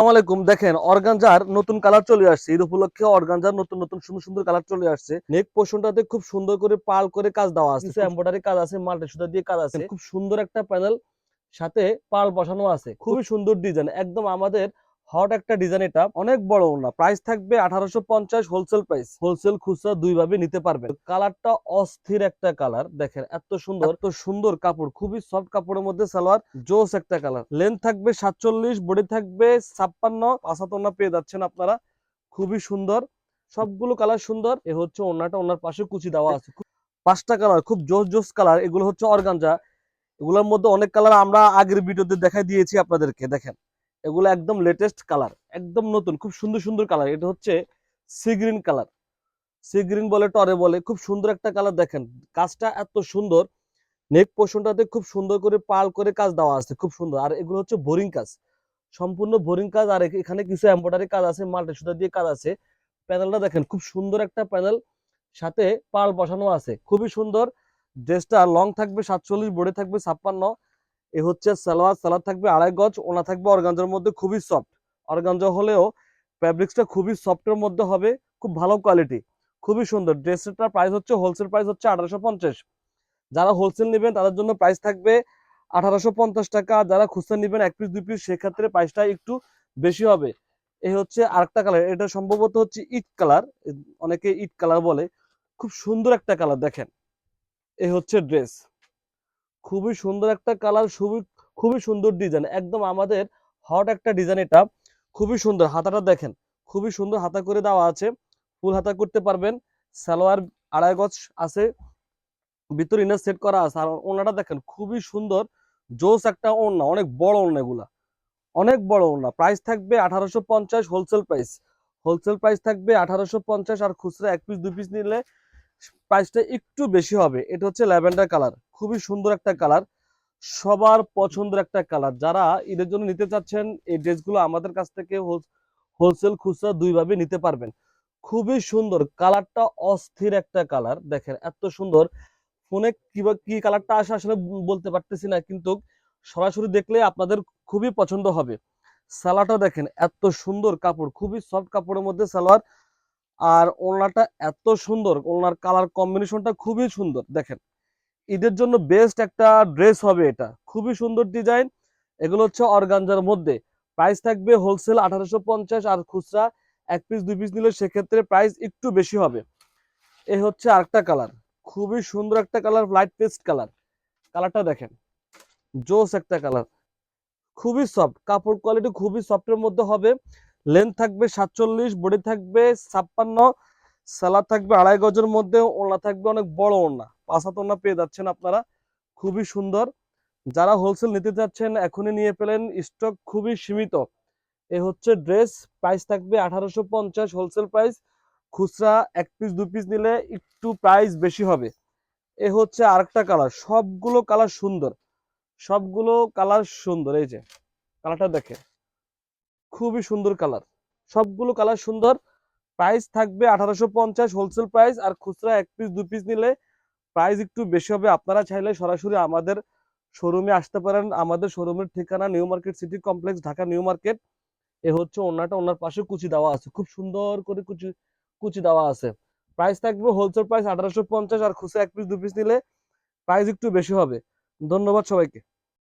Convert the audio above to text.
আসসালামাইকুম দেখেন অর্গানজার নতুন কালার চলে আসছে। ঈদ উপলক্ষে অর্গানজার নতুন নতুন সুন্দর সুন্দর কালার চলে আসছে। নেক পোর্শনটাতে খুব সুন্দর করে পাল করে কাজ দেওয়া আছে। কিছু এমব্রয়ডারি কাজ আছে মাল্টি সুতা দিয়ে কাজ আছে। খুব সুন্দর একটা প্যানেল সাথে পাল বসানো আছে। খুবই সুন্দর ডিজাইন একদম আমাদের হট একটা ডিজাইন এটা, অনেক বড় না প্রাইস থাকবে আঠারোশো পঞ্চাশ হোলসেল প্রাইস হোলসেল খুচরা দুই ভাবে নিতে পারবেন। কালারটা অস্থির একটা কালার দেখেন এত সুন্দর। এত সুন্দর কাপড়, খুবই সফট কাপড়ের মধ্যে সালোয়ার, জোস একটা কালার লেন্থ থাকবে সাতচল্লিশ বডি থাকবে ছাপ্পান্ন পাঁচাতনা পেয়ে যাচ্ছেন আপনারা। খুবই সুন্দর। সবগুলো কালার সুন্দর। এ হচ্ছে ওনাটা ওনার পাশে কুচি দেওয়া আছে। পাঁচটা কালার খুব জোস জোস কালার এগুলো হচ্ছে অর্গানজা। এগুলোর মধ্যে অনেক কালার আমরা আগের ভিডিওতে দেখাই দিয়েছি আপনাদেরকে, দেখেন। এগুলো একদম লেটেস্ট কালার একদম নতুন, খুব সুন্দর সুন্দর কালার এটা হচ্ছে sea green colour sea green বলে টরে বলে, খুব সুন্দর একটা কালার দেখেন। কাজটা এত সুন্দর নেক পোর্শনটাতে খুব সুন্দর করে পাল করে কাজ দেওয়া আছে, খুব সুন্দর। আর এগুলো হচ্ছে বোরিং কাজ। সম্পূর্ণ বোরিং কাজ, আর এখ- এখানে কিছু এমব্রয়ডারি কাজ আছে, মাল্টি সুতা দিয়ে কাজ আছে। প্যানেলটা দেখেন, খুব সুন্দর একটা প্যানেল সাথে পাল বসানো আছে। খুবই সুন্দর ড্রেসটা লং থাকবে সাতচল্লিশ বোর্ডে থাকবে ছাপ্পান্ন। এ হচ্ছে সালোয়ার সালোয়ার থাকবে আড়াই গজ, ওনা থাকবে অর্গানজার মধ্যে খুবই সফট অর্গানজা হলেও ফ্যাব্রিক্সটা খুবই সফটের মধ্যে হবে, খুব ভালো কোয়ালিটি খুবই সুন্দর। ড্রেসটার প্রাইস হচ্ছে হোলসেল প্রাইস হচ্ছে আঠারোশো পঞ্চাশ। যারা হোলসেল নেবেন, তাদের জন্য প্রাইস থাকবে আঠারোশো পঞ্চাশ টাকা। যারা খুচরা নেবেন, এক পিস দুই পিস সেক্ষেত্রে প্রাইসটা একটু বেশি হবে। এই হচ্ছে আরেকটা কালার এটা সম্ভবত হচ্ছে ইট কালার অনেকে ইট কালার বলে। খুব সুন্দর একটা কালার দেখেন। এই হচ্ছে ড্রেস খুবই সুন্দর একটা কালার খুবই খুবই সুন্দর ডিজাইন একদম আমাদের হট একটা ডিজাইন এটা, খুবই সুন্দর, হাতাটা দেখেন, খুবই সুন্দর হাতা করে দেওয়া আছে, ফুল হাতা করতে পারবেন, সালোয়ার আড়াই গজ আছে, ভিতর ইনার সেট করা আছে, আর ওনাটা দেখেন, খুবই সুন্দর, জোস একটা ওড়না, অনেক বড় ওড়না এগুলা অনেক বড় ওড়না প্রাইস থাকবে আঠারোশো পঞ্চাশ হোলসেল প্রাইস হোলসেল প্রাইস থাকবে আঠারোশো পঞ্চাশ আর খুচরা এক পিস দুই পিস নিলে প্রাইসটা একটু বেশি হবে। এটা হচ্ছে ল্যাভেন্ডার কালার। খুবই সুন্দর একটা কালার। সবার পছন্দের একটা কালার। যারা ঈদের জন্য নিতে চাচ্ছেন, এই ড্রেসগুলো আমাদের কাছ থেকে হোলসেল খুচরা দুই ভাবে নিতে পারবেন। খুবই সুন্দর। কালারটা অস্থির একটা কালার। দেখেন, এত সুন্দর। ফোনে কি কালারটা আসে আসলে বলতে পারতেছি না, কিন্তু সরাসরি দেখলে আপনাদের খুবই পছন্দ হবে। সালাটা দেখেন, এত সুন্দর কাপড়। খুবই সফট কাপড়ের মধ্যে সালোয়ার। আর ওড়নাটা এত সুন্দর, ওড়নার কালার কম্বিনেশনটা খুবই সুন্দর, দেখেন। ঈদের জন্য বেস্ট একটা ড্রেস হবে এটা, খুবই সুন্দর ডিজাইন এগুলো হচ্ছে অর্গানজার মধ্যে। প্রাইস থাকবে হোলসেল আঠারোশো পঞ্চাশ আর খুচরা এক পিস দুই পিস নিলে সেক্ষেত্রে প্রাইস একটু বেশি হবে। এ হচ্ছে আরেকটা কালার খুবই সুন্দর একটা কালার লাইট পেস্ট কালার কালারটা দেখেন, জোস একটা কালার খুবই সফট কাপড় কোয়ালিটি খুবই সফটের মধ্যে হবে। লেন্থ থাকবে সাতচল্লিশ বডি থাকবে ছাপ্পান্ন সালাদ থাকবে আড়াই গজের মধ্যে, ওড়না থাকবে অনেক বড় ওড়না। পাঁচ পাঁচাত ওড়না পেয়ে যাচ্ছেন আপনারা। খুবই সুন্দর। যারা হোলসেল নিতে চাচ্ছেন, এখনই নিয়ে পেলেন স্টক খুবই সীমিত। এ হচ্ছে ড্রেস প্রাইস থাকবে আঠারোশো পঞ্চাশ হোলসেল প্রাইস খুচরা এক পিস দু পিস নিলে একটু প্রাইস বেশি হবে। এ হচ্ছে আরেকটা কালার সবগুলো কালার সুন্দর। সবগুলো কালার সুন্দর। এই যে কালারটা দেখে খুবই সুন্দর কালার। সবগুলো কালার সুন্দর। প্রাইস থাকবে আঠারোশো পঞ্চাশ হোলসেল প্রাইস আর খুচরা এক পিস দু পিস নিলে প্রাইস একটু বেশি হবে। আপনারা চাইলে সরাসরি আমাদের শোরুমে আসতে পারেন। আমাদের শোরুমের ঠিকানা New Market City complex, Dhaka New Market. এ হচ্ছে ওনাটা ওনার পাশে কুচি দেওয়া আছে। খুব সুন্দর করে কুচি কুচি দেওয়া আছে। প্রাইস থাকবে হোলসেল প্রাইস আঠারোশো পঞ্চাশ আর খুচরা এক পিস দু পিস নিলে প্রাইস একটু বেশি হবে। ধন্যবাদ সবাইকে।